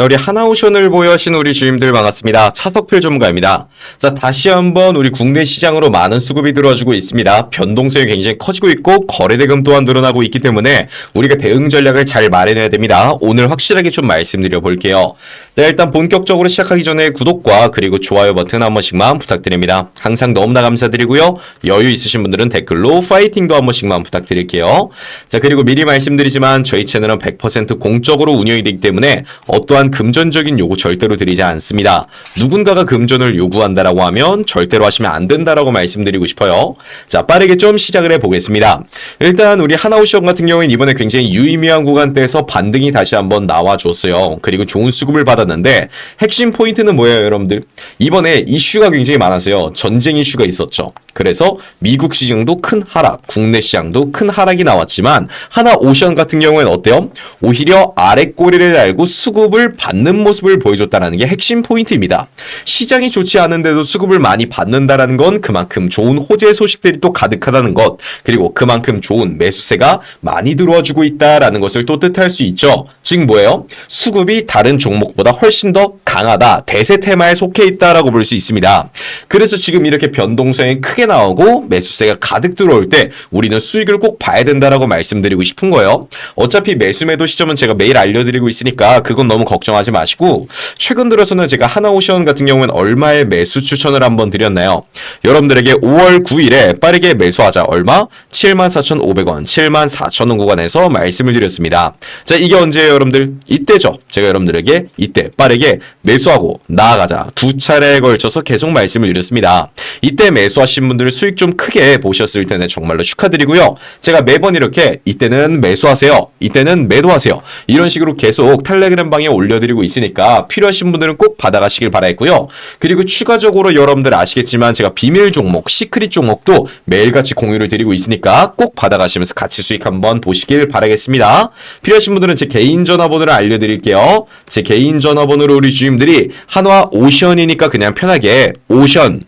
자, 우리 하나오션을 보유하신 우리 주임들 반갑습니다. 차석필 전문가입니다. 자, 다시 한번 우리 국내 시장으로 많은 수급이 들어와주고 있습니다. 변동성이 굉장히 커지고 있고 거래대금 또한 늘어나고 있기 때문에 우리가 대응 전략을 잘 마련해야 됩니다. 오늘 확실하게 좀 말씀드려 볼게요. 자, 일단 본격적으로 시작하기 전에 구독과 그리고 좋아요 버튼 한 번씩만 부탁드립니다. 항상 너무나 감사드리고요. 여유 있으신 분들은 댓글로 파이팅도 한 번씩만 부탁드릴게요. 자, 그리고 미리 말씀드리지만 저희 채널은 100% 공적으로 운영이 되기 때문에 어떠한 금전적인 요구 절대로 드리지 않습니다. 누군가가 금전을 요구한다라고 하면 절대로 하시면 안 된다라고 말씀드리고 싶어요. 자, 빠르게 좀 시작을 해보겠습니다. 일단 우리 하나오션 같은 경우에는 이번에 굉장히 유의미한 구간대에서 반등이 다시 한번 나와줬어요. 그리고 좋은 수급을 받았는데 핵심 포인트는 뭐예요, 여러분들? 이번에 이슈가 굉장히 많았어요. 전쟁 이슈가 있었죠. 그래서 미국 시장도 큰 하락, 국내 시장도 큰 하락이 나왔지만 하나 오션 같은 경우에는 어때요? 오히려 아래 꼬리를 달고 수급을 받는 모습을 보여줬다는 게 핵심 포인트입니다. 시장이 좋지 않은데도 수급을 많이 받는다라는 건 그만큼 좋은 호재 소식들이 또 가득하다는 것, 그리고 그만큼 좋은 매수세가 많이 들어와주고 있다라는 것을 또 뜻할 수 있죠. 즉 뭐예요? 수급이 다른 종목보다 훨씬 더 강하다, 대세 테마에 속해 있다라고 볼 수 있습니다. 그래서 지금 이렇게 변동성이 크게 나오고 매수세가 가득 들어올 때 우리는 수익을 꼭 봐야 된다라고 말씀드리고 싶은 거예요. 어차피 매수 매도 시점은 제가 매일 알려드리고 있으니까 그건 너무 걱정 하지 마시고 최근 들어서는 제가 하나오션 같은 경우는 얼마의 매수 추천을 한번 드렸나요? 여러분들에게 5월 9일에 빠르게 매수하자 얼마? 74,500원, 74,000원 구간에서 말씀을 드렸습니다. 자, 이게 언제예요, 여러분들? 이때죠. 제가 여러분들에게 이때 빠르게 매수하고 나아가자 두 차례에 걸쳐서 계속 말씀을 드렸습니다. 이때 매수하신 분들 수익 좀 크게 보셨을 때는 정말로 축하드리고요. 제가 매번 이렇게 이때는 매수하세요. 이때는 매도하세요. 이런 식으로 계속 텔레그램 방에 올 려드리고 있으니까 필요하신 분들은 꼭 받아가시길 바라겠고요. 그리고 추가적으로 여러분들 아시겠지만 제가 비밀 종목, 시크릿 종목도 매일같이 공유를 드리고 있으니까 꼭 받아가시면서 같이 수익 한번 보시길 바라겠습니다. 필요하신 분들은 제 개인 전화번호를 알려드릴게요. 제 개인 전화번호로 우리 주임들이 한화 오션이니까 그냥 편하게 오션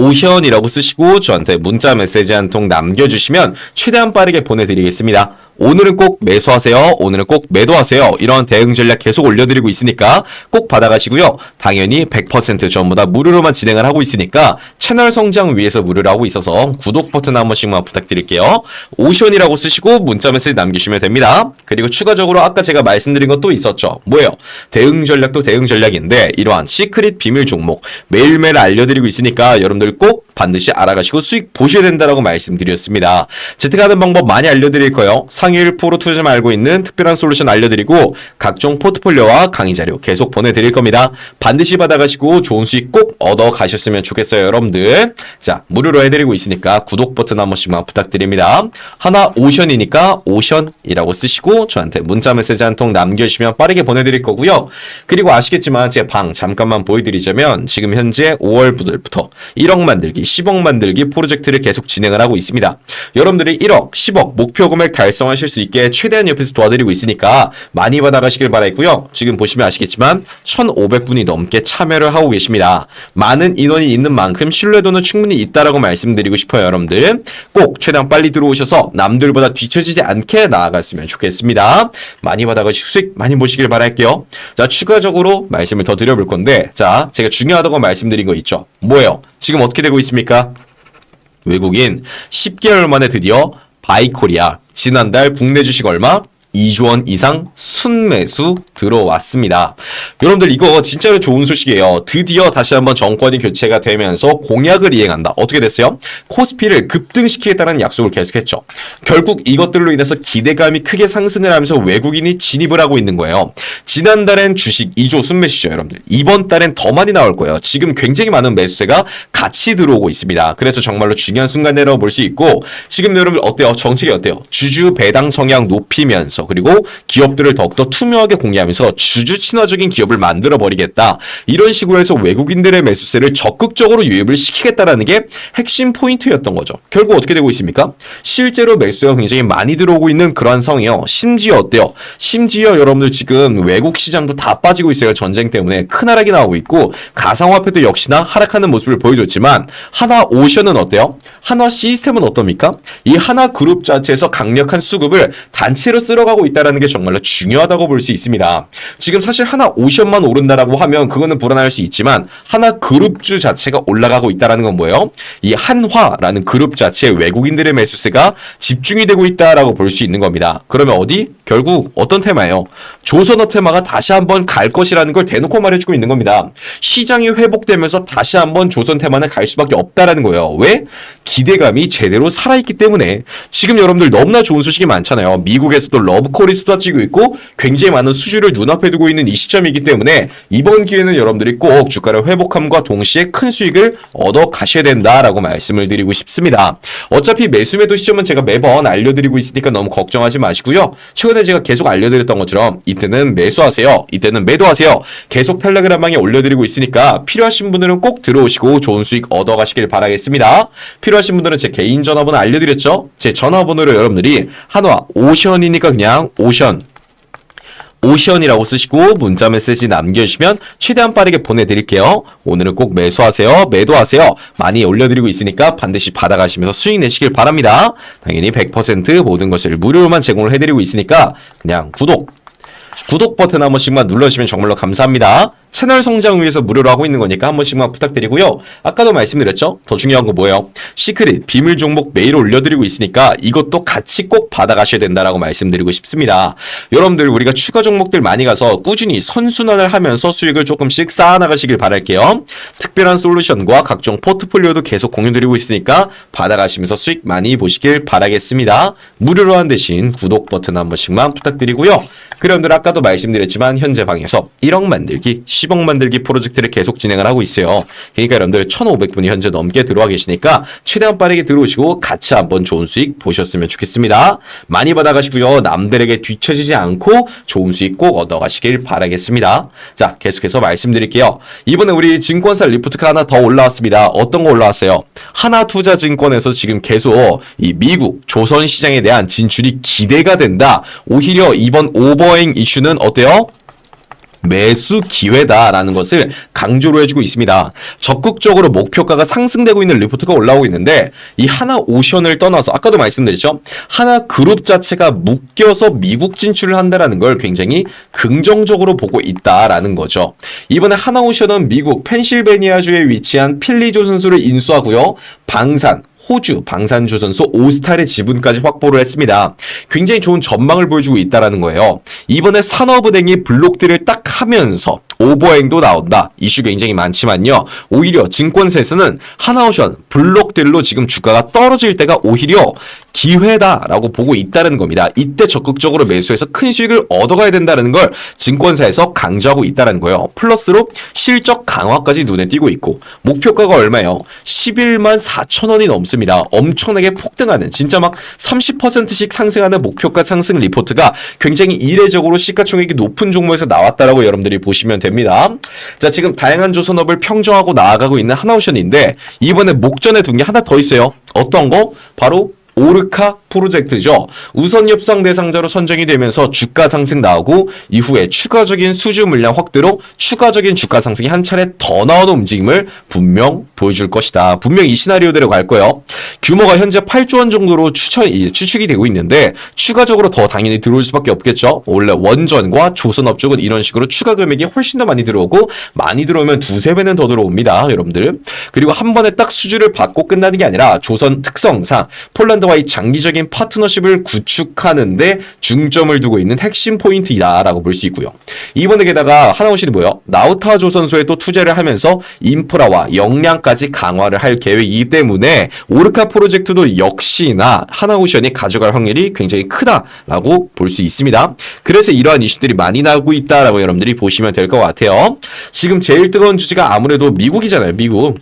오션이라고 쓰시고 저한테 문자 메시지 한 통 남겨주시면 최대한 빠르게 보내드리겠습니다. 오늘은 꼭 매수하세요. 오늘은 꼭 매도하세요. 이런 대응 전략 계속 올려드리고 있으니까 꼭 받아가시고요. 당연히 100% 전부 다 무료로만 진행을 하고 있으니까 채널 성장 위해서 무료로 하고 있어서 구독 버튼 한 번씩만 부탁드릴게요. 오션이라고 쓰시고 문자 메시지 남기시면 됩니다. 그리고 추가적으로 아까 제가 말씀드린 것도 있었죠. 뭐예요? 대응 전략도 대응 전략인데 이러한 시크릿 비밀 종목 매일매일 알려드리고 있으니까 여러분들 꼭 반드시 알아가시고 수익 보셔야 된다라고 말씀드렸습니다. 재택하는 방법 많이 알려드릴 거예요. 1% 투자 알고 있는 특별한 솔루션 알려드리고 각종 포트폴리오와 강의 자료 계속 보내드릴 겁니다. 반드시 받아가시고 좋은 수익 꼭 얻어 가셨으면 좋겠어요, 여러분들. 자, 무료로 해드리고 있으니까 구독 버튼 한 번씩만 부탁드립니다. 하나 오션이니까 오션이라고 쓰시고 저한테 문자 메시지 한 통 남겨주시면 빠르게 보내드릴 거고요. 그리고 아시겠지만 제 방 잠깐만 보여드리자면 지금 현재 5월부터 1억 만들기, 10억 만들기 프로젝트를 계속 진행을 하고 있습니다. 여러분들이 1억, 10억 목표 금액 달성하 실 수 있게 최대한 옆에서 도와드리고 있으니까 많이 받아가시길 바라겠고요. 지금 보시면 아시겠지만 1,500분이 넘게 참여를 하고 계십니다. 많은 인원이 있는 만큼 신뢰도는 충분히 있다라고 말씀드리고 싶어요, 여러분들. 꼭 최대한 빨리 들어오셔서 남들보다 뒤처지지 않게 나아갔으면 좋겠습니다. 많이 받아가시고 수익 많이 보시길 바랄게요. 자, 추가적으로 말씀을 더 드려볼 건데, 자, 제가 중요하다고 말씀드린 거 있죠. 뭐예요? 지금 어떻게 되고 있습니까? 외국인 10개월 만에 드디어 바이코리아 지난달 국내 주식 얼마? 2조 원 이상 순매수 들어왔습니다. 여러분들 이거 진짜로 좋은 소식이에요. 드디어 다시 한번 정권이 교체가 되면서 공약을 이행한다. 어떻게 됐어요? 코스피를 급등시키겠다는 약속을 계속했죠. 결국 이것들로 인해서 기대감이 크게 상승을 하면서 외국인이 진입을 하고 있는 거예요. 지난달엔 주식 2조 순매수죠, 여러분들. 이번 달엔 더 많이 나올 거예요. 지금 굉장히 많은 매수세가 같이 들어오고 있습니다. 그래서 정말로 중요한 순간이라고 볼 수 있고 지금 여러분 어때요? 정책이 어때요? 주주 배당 성향 높이면서 그리고 기업들을 더욱더 투명하게 공개하면서 주주 친화적인 기업을 만들어 버리겠다. 이런 식으로 해서 외국인들의 매수세를 적극적으로 유입을 시키겠다라는 게 핵심 포인트였던 거죠. 결국 어떻게 되고 있습니까? 실제로 매수가 굉장히 많이 들어오고 있는 그러한 상황이요. 심지어 어때요? 심지어 여러분들 지금 외국 시장도 다 빠지고 있어요. 전쟁 때문에 큰 하락이 나오고 있고 가상화폐도 역시나 하락하는 모습을 보여줬지만 하나 오션은 어때요? 하나 시스템은 어떻습니까? 이 하나 그룹 자체에서 강력한 수급을 단체로 쓸어 가 풀어가고 있다는 게 정말로 중요하다고 볼 수 있습니다. 지금 사실 하나 오션만 오른다라고 하면 그거는 불안할 수 있지만 하나 그룹주 자체가 올라가고 있다는 건 뭐예요? 이 한화라는 그룹 자체에 외국인들의 매수세가 집중이 되고 있다라고 볼 수 있는 겁니다. 그러면 어디? 결국 어떤 테마예요? 조선어 테마가 다시 한번 갈 것이라는 걸 대놓고 말해주고 있는 겁니다. 시장이 회복되면서 다시 한번 조선 테마는 갈 수밖에 없다라는 거예요. 왜? 기대감이 제대로 살아있기 때문에 지금 여러분들 너무나 좋은 소식이 많잖아요. 미국에서도 러브콜이 쏟아지고 있고 굉장히 많은 수주를 눈앞에 두고 있는 이 시점이기 때문에 이번 기회는 여러분들이 꼭 주가를 회복함과 동시에 큰 수익을 얻어 가셔야 된다라고 말씀을 드리고 싶습니다. 어차피 매수 매도 시점은 제가 매번 알려드리고 있으니까 너무 걱정하지 마시고요. 최근에 제가 계속 알려드렸던 것처럼 이때는 매수하세요. 이때는 매도하세요. 계속 텔레그램방에 올려드리고 있으니까 필요하신 분들은 꼭 들어오시고 좋은 수익 얻어 가시길 바라겠습니다. 필요 하신 분들은 제 개인 전화번호 알려드렸죠? 제 전화번호로 여러분들이 한화 오션이니까 그냥 오션 오션이라고 쓰시고 문자 메시지 남겨주시면 최대한 빠르게 보내드릴게요. 오늘은 꼭 매수하세요. 매도하세요. 많이 올려드리고 있으니까 반드시 받아가시면서 수익 내시길 바랍니다. 당연히 100% 모든 것을 무료로만 제공을 해드리고 있으니까 그냥 구독, 구독 버튼 한 번씩만 눌러주시면 정말로 감사합니다. 채널 성장을 위해서 무료로 하고 있는 거니까 한 번씩만 부탁드리고요. 아까도 말씀드렸죠? 더 중요한 거 뭐예요? 시크릿, 비밀 종목 매일 올려드리고 있으니까 이것도 같이 꼭 받아가셔야 된다라고 말씀드리고 싶습니다. 여러분들 우리가 추가 종목들 많이 가서 꾸준히 선순환을 하면서 수익을 조금씩 쌓아나가시길 바랄게요. 특별한 솔루션과 각종 포트폴리오도 계속 공유드리고 있으니까 받아가시면서 수익 많이 보시길 바라겠습니다. 무료로 한 대신 구독 버튼 한 번씩만 부탁드리고요. 그럼들 아까도 말씀드렸지만 현재 방에서 1억 만들기, 10억 만들기 프로젝트를 계속 진행을 하고 있어요. 그러니까 여러분들 1,500분이 현재 넘게 들어와 계시니까 최대한 빠르게 들어오시고 같이 한번 좋은 수익 보셨으면 좋겠습니다. 많이 받아가시고요. 남들에게 뒤처지지 않고 좋은 수익 꼭 얻어가시길 바라겠습니다. 자, 계속해서 말씀드릴게요. 이번에 우리 증권사 리포트가 하나 더 올라왔습니다. 어떤 거 올라왔어요? 하나투자증권에서 지금 계속 이 미국 조선 시장에 대한 진출이 기대가 된다. 오히려 이번 오버행 이슈는 어때요? 매수 기회다라는 것을 강조로 해주고 있습니다. 적극적으로 목표가가 상승되고 있는 리포트가 올라오고 있는데 이 하나 오션을 떠나서 아까도 말씀드렸죠. 하나 그룹 자체가 묶여서 미국 진출을 한다라는 걸 굉장히 긍정적으로 보고 있다라는 거죠. 이번에 하나 오션은 미국 펜실베니아주에 위치한 필리조선소를 인수하고요. 방산 호주 방산조선소 오스탈의 지분까지 확보를 했습니다. 굉장히 좋은 전망을 보여주고 있다라는 거예요. 이번에 산업은행이 블록들을 딱 하면서 오버행도 나온다. 이슈 굉장히 많지만요. 오히려 증권사에서는 하나오션 블록들로 지금 주가가 떨어질 때가 오히려 기회다라고 보고 있다는 겁니다. 이때 적극적으로 매수해서 큰 수익을 얻어가야 된다는 걸 증권사에서 강조하고 있다는 거예요. 플러스로 실적 강화까지 눈에 띄고 있고 목표가가 얼마예요? 11만 4천 원이 넘습니다. 엄청나게 폭등하는 진짜 막 30%씩 상승하는 목표가 상승 리포트가 굉장히 이례적으로 시가총액이 높은 종목에서 나왔다라고 여러분들이 보시면 됩니다. 자 지금 다양한 조선업을 평정하고 나아가고 있는 하나오션인데 이번에 목전에 둔 게 하나 더 있어요. 어떤 거? 바로 오르카 프로젝트죠. 우선 협상 대상자로 선정이 되면서 주가 상승 나오고 이후에 추가적인 수주 물량 확대로 추가적인 주가 상승이 한 차례 더 나오는 움직임을 분명 보여줄 것이다. 분명 이 시나리오대로 갈 거예요. 규모가 현재 8조 원 정도로 추천, 이 추측이 되고 있는데 추가적으로 더 당연히 들어올 수밖에 없겠죠. 원래 원전과 조선업 쪽은 이런 식으로 추가 금액이 훨씬 더 많이 들어오고 많이 들어오면 두세 배는 더 들어옵니다. 여러분들. 그리고 한 번에 딱 수주를 받고 끝나는 게 아니라 조선 특성상 폴란드 와의 장기적인 파트너십을 구축하는데 중점을 두고 있는 핵심 포인트이다라고 볼 수 있고요. 이번에 게다가 하나오신이 뭐요? 나우타 조선소에 또 투자를 하면서 인프라와 역량까지 강화를 할 계획이기 때문에 오르카 프로젝트도 역시나 하나오션이 가져갈 확률이 굉장히 크다라고 볼 수 있습니다. 그래서 이러한 이슈들이 많이 나오고 있다라고 여러분들이 보시면 될 것 같아요. 지금 제일 뜨거운 주제가 아무래도 미국이잖아요. 미국.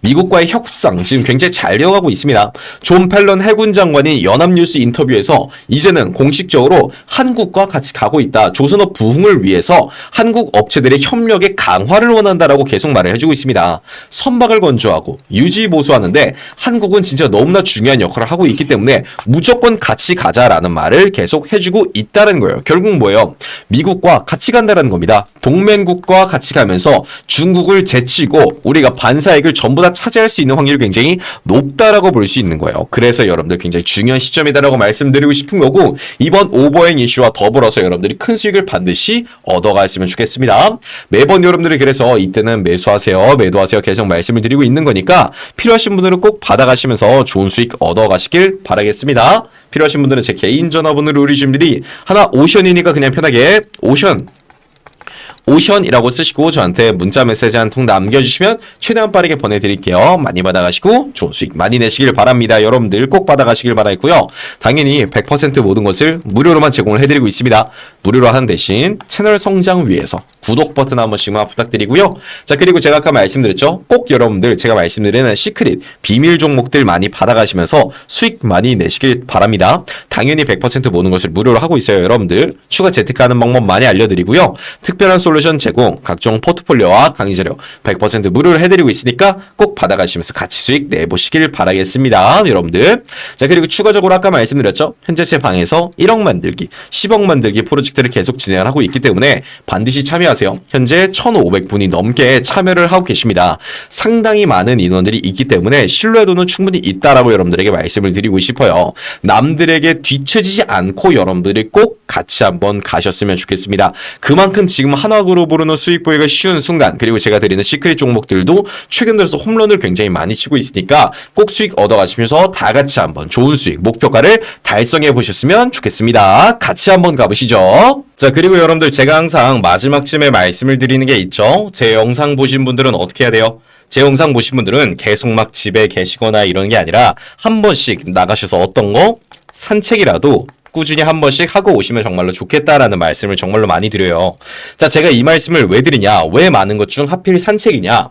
미국과의 협상 지금 굉장히 잘 되어가고 있습니다. 존 펠런 해군 장관이 연합뉴스 인터뷰에서 이제는 공식적으로 한국과 같이 가고 있다. 조선업 부흥을 위해서 한국 업체들의 협력의 강화를 원한다라고 계속 말을 해주고 있습니다. 선박을 건조하고 유지 보수하는데 한국은 진짜 너무나 중요한 역할을 하고 있기 때문에 무조건 같이 가자라는 말을 계속 해주고 있다는 거예요. 결국 뭐예요? 미국과 같이 간다라는 겁니다. 동맹국과 같이 가면서 중국을 제치고 우리가 반사익을 전부 다 차지할 수 있는 확률이 굉장히 높다라고 볼 수 있는 거예요. 그래서 여러분들 굉장히 중요한 시점이다라고 말씀드리고 싶은 거고 이번 오버행 이슈와 더불어서 여러분들이 큰 수익을 반드시 얻어갔으면 좋겠습니다. 매번 여러분들이 그래서 이때는 매수하세요, 매도하세요 계속 말씀을 드리고 있는 거니까 필요하신 분들은 꼭 받아가시면서 좋은 수익 얻어가시길 바라겠습니다. 필요하신 분들은 제 개인 전화번호를 우리 주민들이 하나 오션이니까 그냥 편하게 오션 오션이라고 쓰시고 저한테 문자 메시지 한 통 남겨주시면 최대한 빠르게 보내드릴게요. 많이 받아가시고 좋은 수익 많이 내시길 바랍니다. 여러분들 꼭 받아가시길 바라고요. 당연히 100% 모든 것을 무료로만 제공을 해드리고 있습니다. 무료로 하는 대신 채널 성장 위해서 구독 버튼 한 번씩만 부탁드리고요. 자 그리고 제가 아까 말씀드렸죠. 꼭 여러분들 제가 말씀드리는 시크릿 비밀 종목들 많이 받아가시면서 수익 많이 내시길 바랍니다. 당연히 100% 모든 것을 무료로 하고 있어요. 여러분들 추가 재테크하는 방법 많이 알려드리고요. 특별한 솔루션 제공, 각종 포트폴리오와 강의 자료 100% 무료로 해드리고 있으니까 꼭 받아가시면서 같이 수익 내보시길 바라겠습니다. 여러분들. 자, 그리고 추가적으로 아까 말씀드렸죠. 현재 제 방에서 1억 만들기, 10억 만들기 프로젝트를 계속 진행을 하고 있기 때문에 반드시 참여하세요. 현재 1,500분이 넘게 참여를 하고 계십니다. 상당히 많은 인원들이 있기 때문에 신뢰도는 충분히 있다라고 여러분들에게 말씀을 드리고 싶어요. 남들에게 뒤처지지 않고 여러분들이 꼭 같이 한번 가셨으면 좋겠습니다. 그만큼 지금 하나 그룹으로는 수익 보기가 쉬운 순간 그리고 제가 드리는 시크릿 종목들도 최근 들어서 홈런을 굉장히 많이 치고 있으니까 꼭 수익 얻어가시면서 다 같이 한번 좋은 수익 목표가를 달성해 보셨으면 좋겠습니다. 같이 한번 가보시죠. 자 그리고 여러분들 제가 항상 마지막쯤에 말씀을 드리는 게 있죠. 제 영상 보신 분들은 어떻게 해야 돼요? 제 영상 보신 분들은 계속 막 집에 계시거나 이런 게 아니라 한 번씩 나가셔서 어떤 거 산책이라도 꾸준히 한 번씩 하고 오시면 정말로 좋겠다라는 말씀을 정말로 많이 드려요. 자, 제가 이 말씀을 왜 드리냐? 왜 많은 것 중 하필 산책이냐?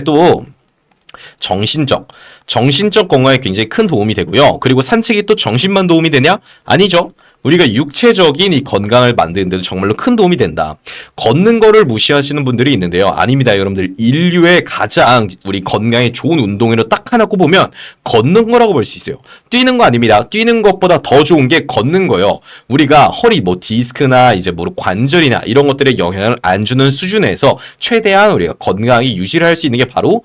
또 정신적, 정신적 건강에 굉장히 큰 도움이 되고요. 그리고 산책이 또 정신만 도움이 되냐? 아니죠. 우리가 육체적인 이 건강을 만드는 데도 정말로 큰 도움이 된다. 걷는 거를 무시하시는 분들이 있는데요. 아닙니다. 여러분들 인류의 가장 우리 건강에 좋은 운동으로 딱 하나 꼽으면 걷는 거라고 볼 수 있어요. 뛰는 거 아닙니다. 뛰는 것보다 더 좋은 게 걷는 거예요. 우리가 허리 뭐 디스크나 이제 무릎 관절이나 이런 것들에 영향을 안 주는 수준에서 최대한 우리가 건강히 유지를 할 수 있는 게 바로